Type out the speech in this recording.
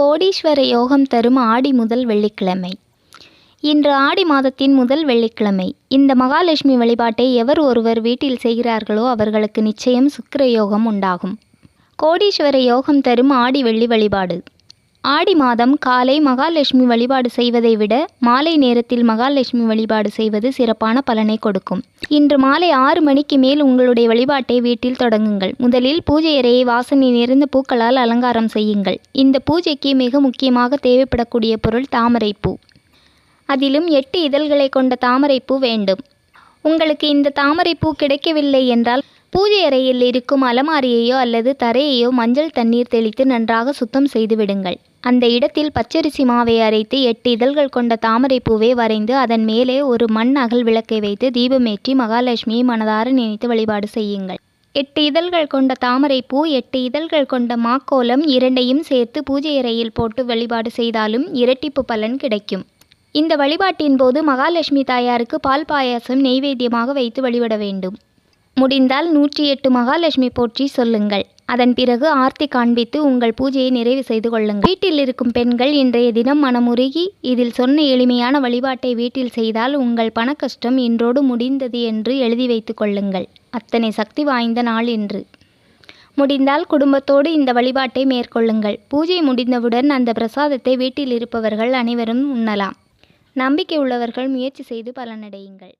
கோடீஸ்வர யோகம் தரும் ஆடி முதல் வெள்ளிக்கிழமை. இன்று ஆடி மாதத்தின் முதல் வெள்ளிக்கிழமை. இந்த மகாலட்சுமி வழிபாட்டை எவர் ஒருவர் வீட்டில் செய்கிறார்களோ அவர்களுக்கு நிச்சயம் சுக்கிர யோகம் உண்டாகும். கோடீஸ்வர யோகம் தரும் ஆடி வெள்ளி வழிபாடு. ஆடி மாதம் காலை மகாலட்சுமி வழிபாடு செய்வதை விட மாலை நேரத்தில் மகாலட்சுமி வழிபாடு செய்வது சிறப்பான பலனை கொடுக்கும். இன்று மாலை ஆறு மணிக்கு மேல் உங்களுடைய வழிபாட்டை வீட்டில் தொடங்குங்கள். முதலில் பூஜை அறையை வாசனை நிறைந்த பூக்களால் அலங்காரம் செய்யுங்கள். இந்த பூஜைக்கு மிக முக்கியமாக தேவைப்படக்கூடிய பொருள் தாமரைப்பூ அதிலும் எட்டு இதழ்களை கொண்ட தாமரைப்பூ வேண்டும். உங்களுக்கு இந்த தாமரைப்பூ கிடைக்கவில்லை என்றால் பூஜை அறையில் இருக்கும் அலமாரியையோ அல்லது தரையையோ மஞ்சள் தண்ணீர் தெளித்து நன்றாக சுத்தம் செய்து விடுங்கள். அந்த இடத்தில் பச்சரிசி மாவை அரைத்து எட்டு இதழ்கள் கொண்ட தாமரைப்பூவை வரைந்து அதன் மேலே ஒரு மண் அகல் விளக்கை வைத்து தீபமேற்றி மகாலட்சுமியை மனதார நினைத்து வழிபாடு செய்யுங்கள். எட்டு இதழ்கள் கொண்ட தாமரைப்பூ எட்டு இதழ்கள் கொண்ட மாக்கோலம் இரண்டையும் சேர்த்து பூஜை அறையில் போட்டு வழிபாடு செய்தாலும் இரட்டிப்பு பலன் கிடைக்கும். இந்த வழிபாட்டின் போது மகாலட்சுமி தாயாருக்கு பால் பாயாசம் நெய்வேத்தியமாக வைத்து வழிபட வேண்டும். முடிந்தால் நூற்றி எட்டு மகாலட்சுமி போற்றி சொல்லுங்கள். அதன் பிறகு ஆர்த்தி காண்பித்து உங்கள் பூஜையை நிறைவு செய்து கொள்ளுங்கள். வீட்டில் இருக்கும் பெண்கள் இன்றைய தினம் மனமுருகி இதில் சொன்ன எளிமையான வழிபாட்டை வீட்டில் செய்தால் உங்கள் பண கஷ்டம் இன்றோடு முடிந்தது என்று எழுதி வைத்து கொள்ளுங்கள். அத்தனை சக்தி வாய்ந்த நாள் என்று முடிந்தால் குடும்பத்தோடு இந்த வழிபாட்டை மேற்கொள்ளுங்கள். பூஜை முடிந்தவுடன் அந்த பிரசாதத்தை வீட்டில் இருப்பவர்கள் அனைவரும் உண்ணலாம். நம்பிக்கை உள்ளவர்கள் முயற்சி செய்து பலனடையுங்கள்.